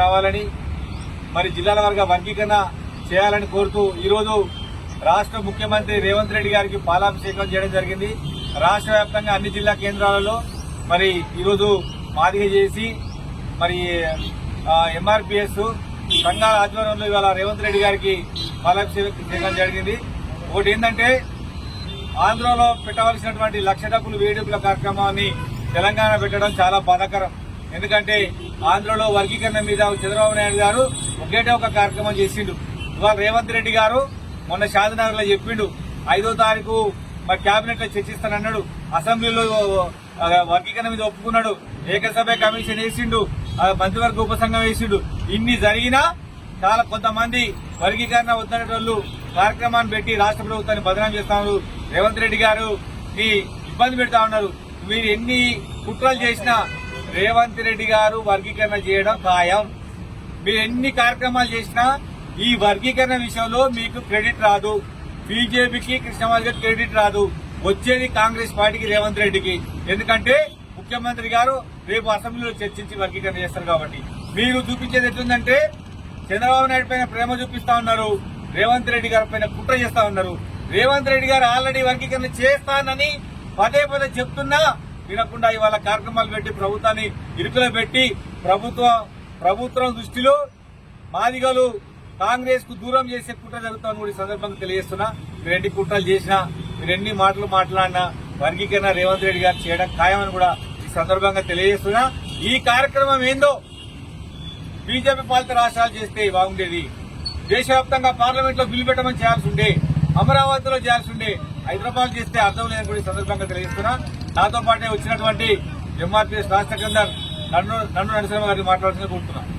రావాలని మరి జిల్లాల వర్గ వర్గీకరణ చేయాలని కోరుతూ ఈరోజు రాష్ట్ర ముఖ్యమంత్రి రేవంత్ రెడ్డి గారికి పాలాభిషేకం చేయడం జరిగింది. రాష్ట్ర వ్యాప్తంగా అన్ని జిల్లా కేంద్రాలలో మరి ఈరోజు మాదిగ చేసి మరి ఎంఆర్పిఎస్ సంఘాల ఆధ్వర్యంలో ఇవాళ రేవంత్ రెడ్డి గారికి పాలాభిషేకం చేయడం జరిగింది. ఒకటి ఏంటంటే ఆంధ్రలో పెట్టవలసినటువంటి లక్ష డబ్బులు వేడుకల కార్యక్రమాన్ని తెలంగాణ పెట్టడం చాలా బాధాకరం. ఎందుకంటే ఆంధ్రలో వర్గీకరణ మీద చంద్రబాబు నాయుడు గారు ఒకేటే ఒక కార్యక్రమం చేసిండు. ఇవాళ రేవంత్ రెడ్డి గారు మొన్న షాదనగర్లో చెప్పిండు. ఐదో తారీఖు మరి కేబినెట్లో చర్చిస్తానన్నాడు. అసెంబ్లీలో వర్గీకరణ మీద ఒప్పుకున్నాడు. ఏకసభ కమిషన్ వేసిండు. మంత్రివర్గ ఉపసంఘం వేసిండు. ఇన్ని జరిగినా చాలా కొంతమంది వర్గీకరణ వద్దనేటోళ్ళు కార్యక్రమాన్ని పెట్టి రాష్ట్ర ప్రభుత్వాన్ని బదనాం చేస్తున్నారు. రేవంత్ రెడ్డి గారు ఇబ్బంది పెడతా ఉన్నారు. మీరు ఎన్ని కుట్రలు చేసినా రేవంత్ రెడ్డి గారు వర్గీకరణ చేయడం ఖాయం. మీరు ఎన్ని కార్యక్రమాలు చేసినా ఈ వర్గీకరణ విషయంలో మీకు క్రెడిట్ రాదు. బీజేపీకి కృష్ణమాల్ గారికి క్రెడిట్ రాదు. వచ్చేది కాంగ్రెస్ పార్టీకి రేవంత్ రెడ్డికి. ఎందుకంటే ముఖ్యమంత్రి గారు రేపు అసెంబ్లీలో చర్చించి వర్గీకరణ చేస్తారు కాబట్టి. మీరు చూపించేది ఎట్లుందంటే చంద్రబాబు నాయుడు పైన ప్రేమ చూపిస్తా ఉన్నారు. రేవంత్ రెడ్డి గారి పైన కుట్ర చేస్తా ఉన్నారు. రేవంత్ రెడ్డి గారు ఆల్రెడీ వర్గీకరణ చేస్తానని పదే పదే చెప్తున్నా వినకుండా ఇవాళ కార్యక్రమాలు పెట్టి ప్రభుత్వాన్ని ఇరుకులో పెట్టి ప్రభుత్వ ప్రభుత్వం దృష్టిలో మాదిగలు కాంగ్రెస్కు దూరం చేసే కుట్ర జరుగుతుందని కూడా ఈ సందర్భంగా తెలియజేస్తున్నా. మీరు ఎన్ని కుట్రలు చేసినా మీరు ఎన్ని మాటలు మాట్లాడినా వర్గీకరణ రేవంత్ రెడ్డి గారు చేయడం ఖాయమని కూడా ఈ సందర్భంగా తెలియజేస్తున్నా. ఈ కార్యక్రమం ఏందో బీజేపీ పాలిత రాష్ట్రాలు చేస్తే బాగుండేది. దేశవ్యాప్తంగా పార్లమెంట్లో బిల్లు పెట్టమని చేయాల్సి ఉండే అమరావతిలో చేయాల్సి ఉండే హైదరాబాద్ చేస్తే అర్థం లేదని సందర్భంగా తెలియజేస్తున్నా. నాతో పాటే వచ్చినటువంటి ఎంఆర్పీఎస్ రాష్ట్ర కేందర్ నన్ను నన్ను నరసింహ గారిని మాట్లాడాల్సిన కోరుతున్నాను.